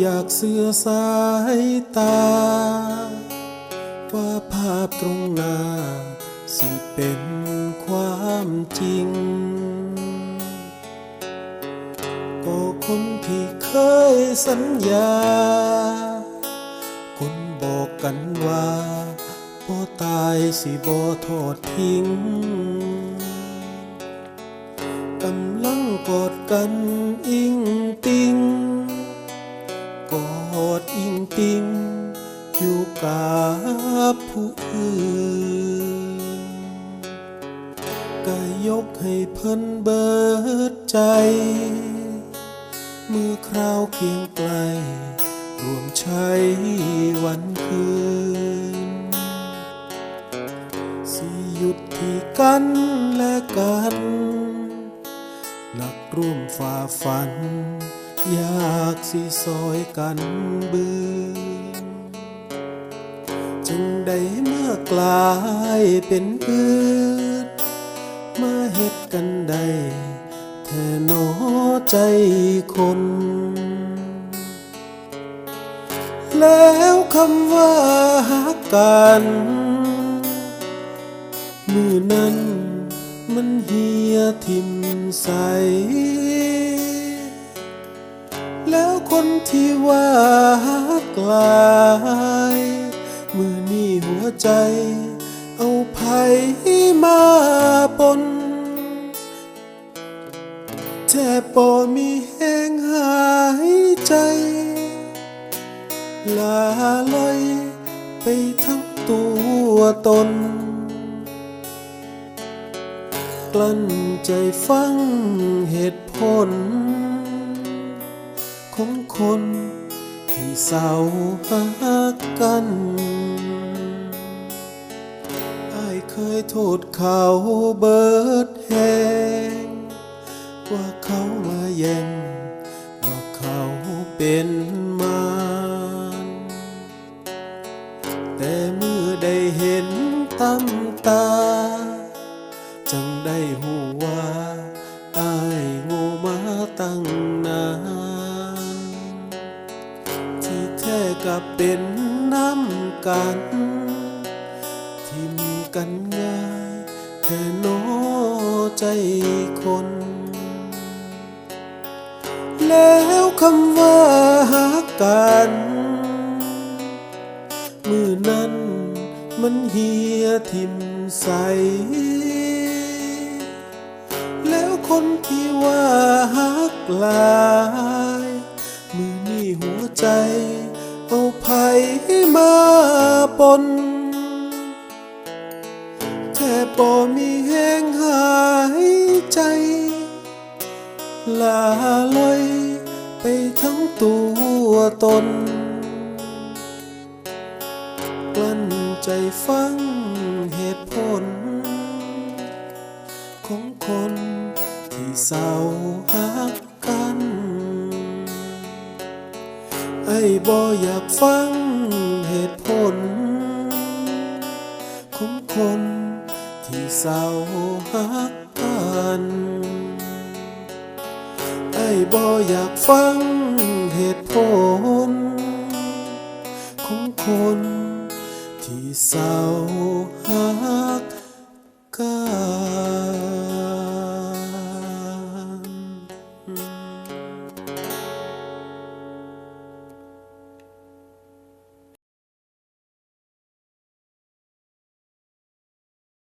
อยากเสือสายตา ว่าภาพตรงหน้า สิเป็นความจริง ก็คนที่เคยสัญญา คนบอกกันว่าบ่ตายสิบ่ทอดทิ้งกำลังกอดกันอิง กอดอิงติงอยู่กับผู้อื่นก็ยกให้เพิ่นเบิดใจเมื่อคราวเคียงไกล รวมใช้วันคืน สิหยุดที่กันและกัน หลักร่วมฝ่าฟัน อยากสิซอยกันบืนจึงได้เมื่อกลายเป็นอื่นมาเฮ็ดกันได้แท่นอใจคน แล้วคำว่าหักกันมือนั้นมันเหียทิมใส คนที่ว่าหักลมือนี่หัวใจ เอาไผมาปนแทบบ่มีแห้งหายใจ ลาลอยไปทั้งตัวตน กลั้นใจฟังเหตุผล คนที่เศร้าหักกันไอเคยโทษเขาเบิดแหงว่าเขามาแย่งว่าเขาเป็นมารแต่เมื่อได้เห็นตำตา เป็นน้ำกัน ทิมกันง่ายแท่โนใจคน แล้วคำว่าหักกัน มือนั้นมันเหียทิมใส แล้วคนที่ว่าหักลาย มือนี่หัวใจ ปนแทบบ่มีแห้งหายใจลาลอยไปทั้งตัวตน กลั้นใจฟังเหตุผล ของคนที่เศร้าหักกัน ไอ้บ่อยากฟังเหตุผล คนที่เศร้าหักกันไอ้บ่อยากฟังเหตุผล ของคนที่เศร้าหัก